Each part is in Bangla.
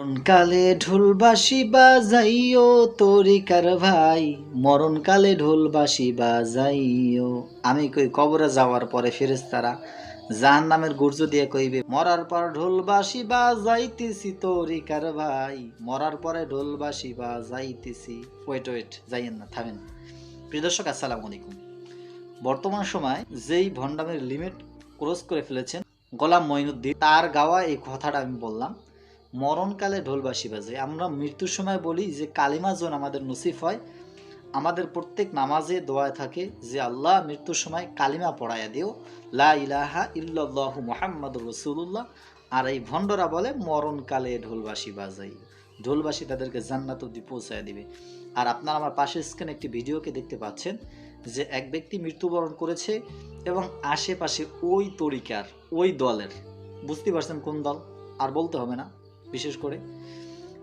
মরণকালে ঢোলবাসি বাজাইও তরিকার ভাই? মরণকালে ঢোলবাসি বাজাইও। আমি কই, কবরে যাওয়ার পরে ফেরেশতারা জাহান নামের গুর্জ দিয়ে কইবে, মরার পর ঢোলবাসি বাজাইতেছি তরিকার ভাই। মরার পরে ঢোলবাসি বাজাইতেছি। ওয়েট ওয়েট যাইয়েন না, থামেন। প্রিয় দর্শক, আসসালামু আলাইকুম। বর্তমান সময় যেই ভণ্ডামের লিমিট ক্রস করে ফেলেছেন গোলাম মঈনুদ্দিন, তার গাওয়া এই কথাটা আমি বললাম। মরণকালে ঢোলবাসি বাজে আমরা মৃত্যুর সময় বলি যে কালিমা জন আমাদের নসিফ হয়। আমাদের প্রত্যেক নামাজে দোয়ায় থাকে যে আল্লাহ মৃত্যুর সময় কালিমা পড়াইয়া দিও। লা ইলাহা ইল্লাল্লাহু মুহাম্মাদুর রাসূলুল্লাহ। আর এই ভণ্ডরা বলে মরণকালে ঢোলবাসি বাজাই ঢোলবাসি তাদেরকে জান্নাত অব্দি পৌঁছায় দিবে। আর আপনারা আমার পাশের স্ক্রিনে একটি ভিডিওকে দেখতে পাচ্ছেন যে এক ব্যক্তি মৃত্যুবরণ করেছে এবং আশেপাশে ওই তরিকার, ওই দলের, বুঝতে পারছেন কোন দল? আর বলতে হবে না। বিশেষ করে।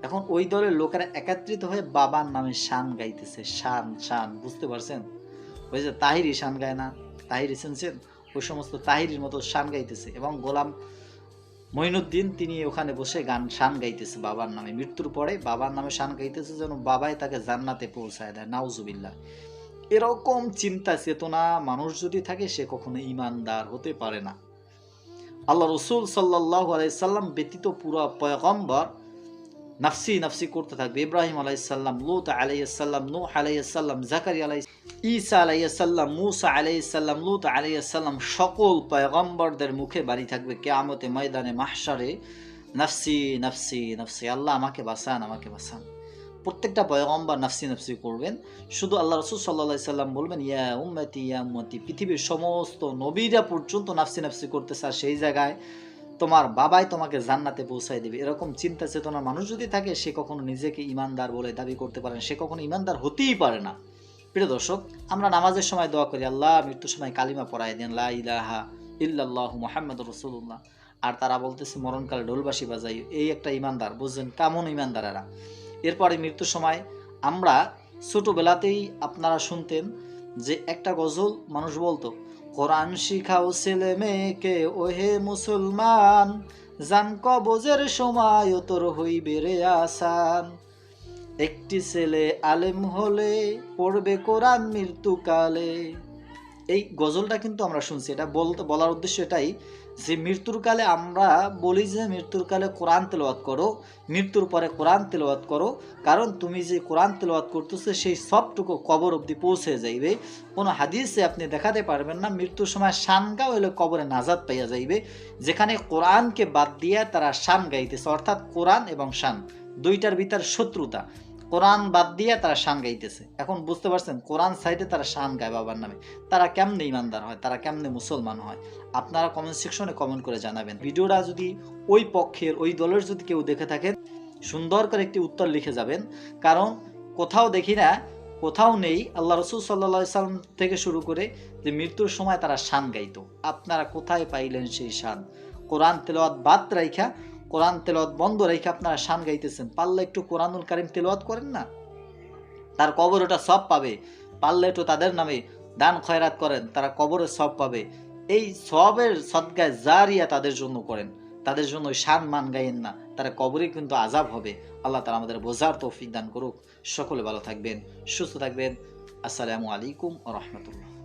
এখন ওই দলের লোকেরা একত্রিত হয়ে বাবার নামে শান গাইতেছে, শান শান, বুঝতে পারছেন? ওই যে তাহিরি শান গায় না, তাহিরি শুনছেন ওই সমস্ত তাহিরির মতো শান গাইতেছে এবং গোলাম মঈনুদ্দিন তিনি ওখানে বসে গান, শান গাইতেছে বাবার নামে। মৃত্যুর পরে বাবার নামে শান গাইতেছে যেন বাবাই তাকে জান্নাতে পৌঁছায় দেয়, নাউজুবিল্লাহ। এরকম চিন্তা চেতনা মানুষ যদি থাকে, সে কখনো ইমানদার হতে পারে না। আল্লাহ রসুল সাল্লাহ আলাইসাল্লাম ব্যতীত পুরো পয়গম্বর নাফসি নাফসি করতে থাকবে। ইব্রাহিম আলাইসাল্লাম লুত আলাইসাল্লাম নূহ আলাইসাল্লাম জাকারি আলাই ঈসা আলাইসাল্লাম মুসা আলাইসাল্লাম লুত আলাইসাল্লাম সকল পয়গম্বরদের মুখে বাড়ি থাকবে। কেয়ামতে ময়দানে মাহসারে নাফসি নাফসি নাফসি। আল্লাহ আমাকে বাঁচান আমাকে বাঁচান। প্রত্যেকটা পয়গম্বর নাফসি নাফসি করবেন। শুধু আল্লাহ রসুল সাল্লাহ সাল্লাম বলবেন, ইয়া উম্মতি ইয়া উম্মতি, পৃথিবীর সমস্ত নবীরা পর্যন্ত নাফসি নাফসি করতেছে আর সেই জায়গায় তোমার বাবাই তোমাকে জান্নাতে পৌঁছায় দেবে। এরকম চিন্তা চেতনা মানুষ যদি থাকে, সে কখনো নিজেকে ইমানদার বলে দাবি করতে পারে সে কখনো ইমানদার হতেই পারে না। প্রিয় দর্শক, আমরা নামাজের সময় দোয়া করি, আল্লাহ, মৃত্যুর সময় কালিমা পড়াই দেন, লা ইলাহা ইল্লাল্লাহু মুহাম্মাদুর রাসূলুল্লাহ। আর তারা বলতেছে, মরণকালে ঢোলবাসি বাজাই এই একটা ইমানদার বুঝছেন, কেমন ইমানদারেরা এরপরে মৃত্যুর সময় আমরা ছোটবেলাতেই আপনারা শুনতেন যে একটা গজল মানুষ বলতো, কোরআন শিখাও ছেলে মেয়েকে, ওহে মুসলমান, জান কবজের সময় তোর হইবে রে আসান। একটি ছেলে আলেম হলে, পড়বে কোরআন মৃত্যুকালে। এই গজলটা কিন্তু আমরা শুনছি। এটা বলতে বলার উদ্দেশ্য এটাই যে, মৃত্যুর কালে আমরা বলি যে, মৃত্যুর কালে কোরআন তেলাওয়াত করো, মৃত্যুর পরে কোরআন তেলাওয়াত করো, কারণ তুমি যে কোরআন তেলাওয়াত করতেছো, সেই সবটুকু কবর অবধি পৌঁছে যাইবে। কোনো হাদিসে আপনি দেখাতে পারবেন না, মৃত্যুর সময় শান গাও হলে কবরে নাজাদ পাইয়া যাইবে, যেখানে কোরআনকে বাদ দিয়ে তারা শান গাইতেছে, অর্থাৎ কোরআন এবং শান, দুইটার ভিতর শত্রুতা। কোরআন বাদ দিয়ে তারা শান গাইতেছে। এখন বুঝতে পারছেন, কোরআন সাইডে তারা শান গায় বাবার নামে। তারা কেমনে ইমানদার হয়? তারা কেমনে মুসলমান হয়? আপনারা কমেন্ট সেকশনে কমেন্ট করে জানাবেন। ভিডিওটা যদি ওই পক্ষের, ওই দলের যদি কেউ দেখে থাকেন, সুন্দর করে একটি উত্তর লিখে যাবেন। কারণ কোথাও দেখি না, কোথাও নেই আল্লাহ রসুল সাল্লা সাল্লাম থেকে শুরু করে যে মৃত্যুর সময় তারা শান গাইতো। আপনারা কোথায় পাইলেন সেই শান? কোরআন তেলাওয়াত বাদ রাইখা কোরআন তেলাওয়াত বন্ধ রেখে আপনারা শান গাইতেছেন। পারলে একটু কোরআনুল কারিম তেলাওয়াত করেন না? তার কবর ওটা সব পাবে। পারলে একটু তাদের নামে দান খয়রাত করেন, তারা কবরে সব পাবে। এই সবের সদগায় জারিয়া তাদের জন্য করেন। তাদের জন্য শান মান গাইন না। তারা কবরে কিন্তু আজাব হবে। আল্লাহ তারা আমাদের বোঝার তৌফিক দান করুক। সকলে ভালো থাকবেন, সুস্থ থাকবেন। আসসালামু আলাইকুম রহমতুল্লাহ।